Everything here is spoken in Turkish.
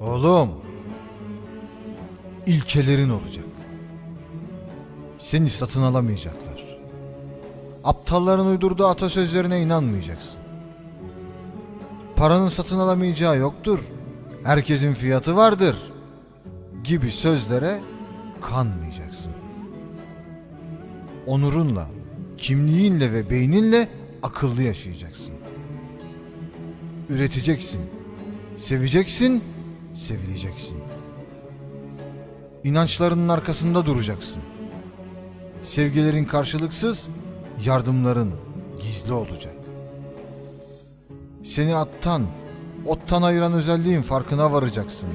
Oğlum. ilkelerin olacak. Seni satın alamayacaklar. Aptalların uydurduğu atasözlerine inanmayacaksın. Paranın satın alamayacağı yoktur. Herkesin fiyatı vardır. Gibi sözlere kanmayacaksın. Onurunla, kimliğinle ve beyninle akıllı yaşayacaksın. Üreteceksin. Seveceksin, sevileceksin. İnançlarının arkasında duracaksın. Sevgilerin karşılıksız, yardımların gizli olacak. Seni attan, ottan ayıran özelliğin farkına varacaksın.